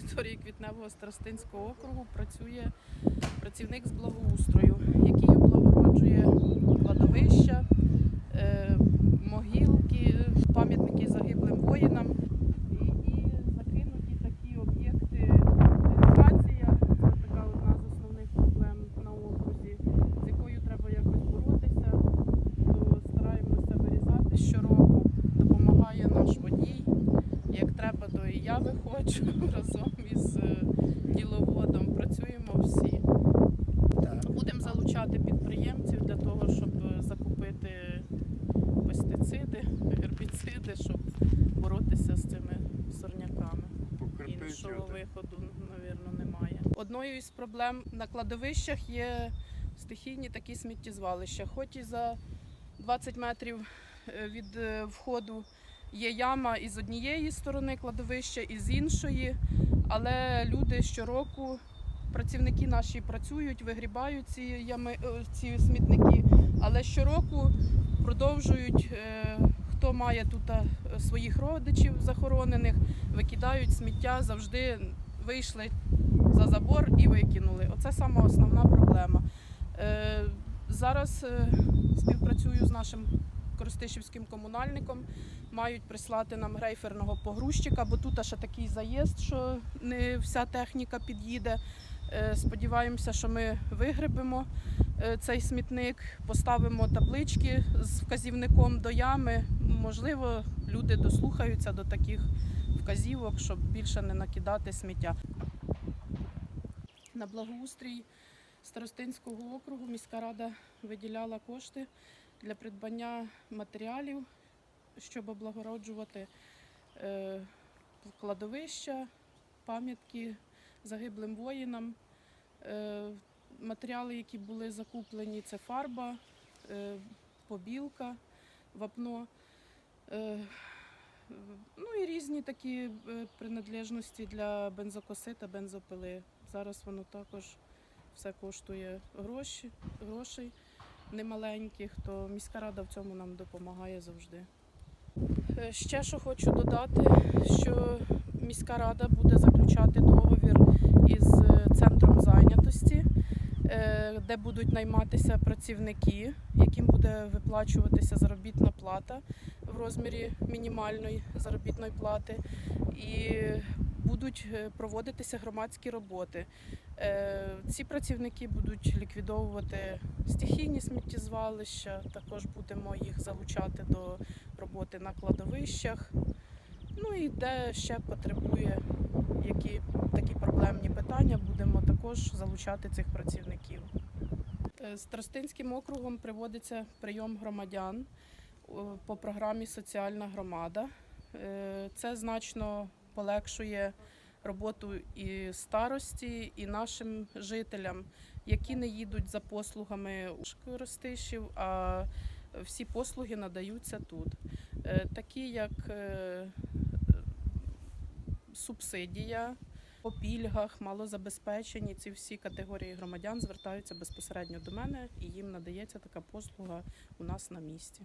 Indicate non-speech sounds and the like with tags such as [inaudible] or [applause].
території Квітневого Старостинського округу. Працює працівник з благоустрою, який облагороджує кладовища, е, могилки, пам'ятники загиблим воїнам і, і закинуті такі об'єкти. Едукація це така одна з основних проблем на окрузі, з якою треба якось боротися. То стараємося вирізати щороку. Допомагає наш водій. Як треба, то і я виходжу [laughs] разом із е, діловодом. Працюємо всі. Так. Будемо залучати підприємців для того, щоб е, закупити пестициди, гербіциди, щоб боротися з цими сорняками. Іншого виходу, мабуть, немає. Одною із проблем на кладовищах є стихійні такі сміттєзвалища. Хоч і за 20 метрів е, від входу є яма і з однієї сторони кладовища, і з іншої. Але люди щороку, працівники наші працюють, вигрібають ці ями, е, ці смітники, але щороку продовжують. е, Хто має тут е, своїх родичів захоронених, викидають сміття, завжди вийшли за забор і викинули. Оце саме основна проблема. Зараз співпрацюю з нашим Коростишівським комунальником. Мають прислати нам грейферного погрузчика, бо тут ще такий заїзд, що не вся техніка під'їде. Е, Сподіваємося, що ми вигребемо е, цей смітник, поставимо таблички з вказівником до ями. Можливо, люди дослухаються до таких вказівок, щоб більше не накидати сміття. На благоустрій Старостинського округу міська рада виділяла кошти для придбання матеріалів, щоб облагороджувати е, кладовища, пам'ятки загиблим воїнам. Е, Матеріали, які були закуплені, це фарба, е, побілка, вапно. Ну і різні такі принадлежності для бензокоси та бензопили. Зараз воно також все коштує гроші, грошей немаленьких, то міська рада в цьому нам допомагає завжди. Е, Ще що хочу додати, що міська рада буде заключати договір із е, центром зайнятості, е, де будуть найматися працівники, яким буде виплачуватися заробітна плата в розмірі мінімальної заробітної плати, і будуть е, проводитися громадські роботи. Е, Ці працівники будуть ліквідовувати стихійні сміттєзвалища, також будемо їх залучати до роботи на кладовищах. Ну і де ще потребує які такі проблемні питання, будемо також залучати цих працівників. Е, З Тростинським округом приводиться прийом громадян по програмі Соціальна громада. Це значно полегшує роботу і старості, і нашим жителям, які не їдуть за послугами у Ростишів, а всі послуги надаються тут. Е, Такі як е, субсидія по пільгах, малозабезпечені. Ці всі категорії громадян звертаються безпосередньо до мене, і їм надається така послуга у нас на місці.